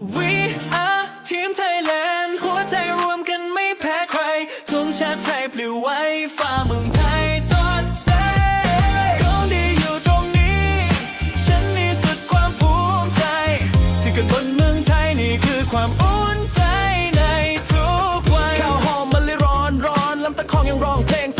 We are Team Thailand หัวใจรวมกันไม่แพ้ใครธงชาติไทยปลิวไหวฟ้าเมืองไทยสดใสของดีอยู่ตรงนี้ ฉันนี่สุดความภูมิใจ ที่เกิดบนเมืองไทยนี่คือความอุ่นใจในทุกวันข้าวหอมมะลิร้อนร้อนลำตะคองยังร้องเพลงส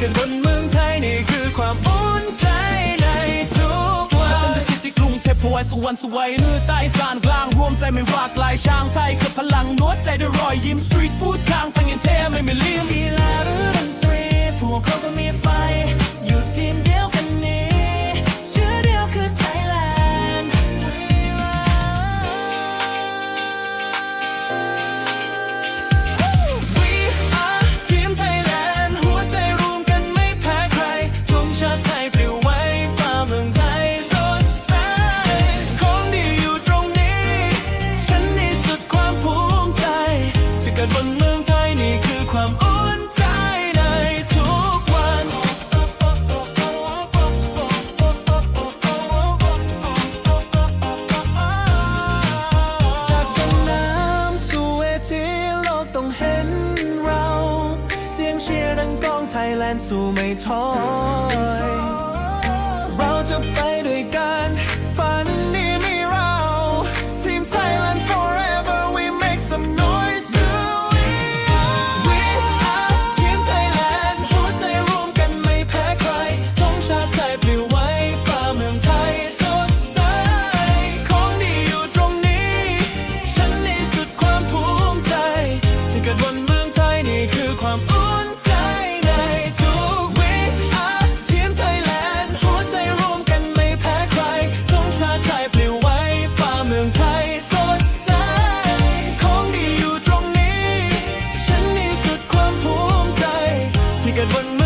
กิดบนเมืองไทยนี่คือความอุ่นใจในทุกวันเป็นสิทธิกรุงเทพพวยสุวรรณสวยเหนือใต้สานกลางรวมใจไม่ว่าไกลช่างไทยคือพลังนวดใจด้วยรอยยิ้มสตรีทฟู้ดข้างทางยันเทไม่มีลืม กิดบนเมืองไทยนี่คือความอุ่นใจในทุกวัน จากสนามสู่เวทีโลกต้องเห็นเรา เสียงเชียร์ดังก้องไทยแลนด์สู่ไม่ท้อ ความอุ่นใจในทุกวิอาทีมไทยแลนด์หัวใจรวมกันไม่แพ้ใครทงชาติไทยปลิวไว้ฟ้าเมืองไทยสดใสของดีอยู่ตรงนี้ ฉันมีสุดความภูมิใจ ที่เกิดวัน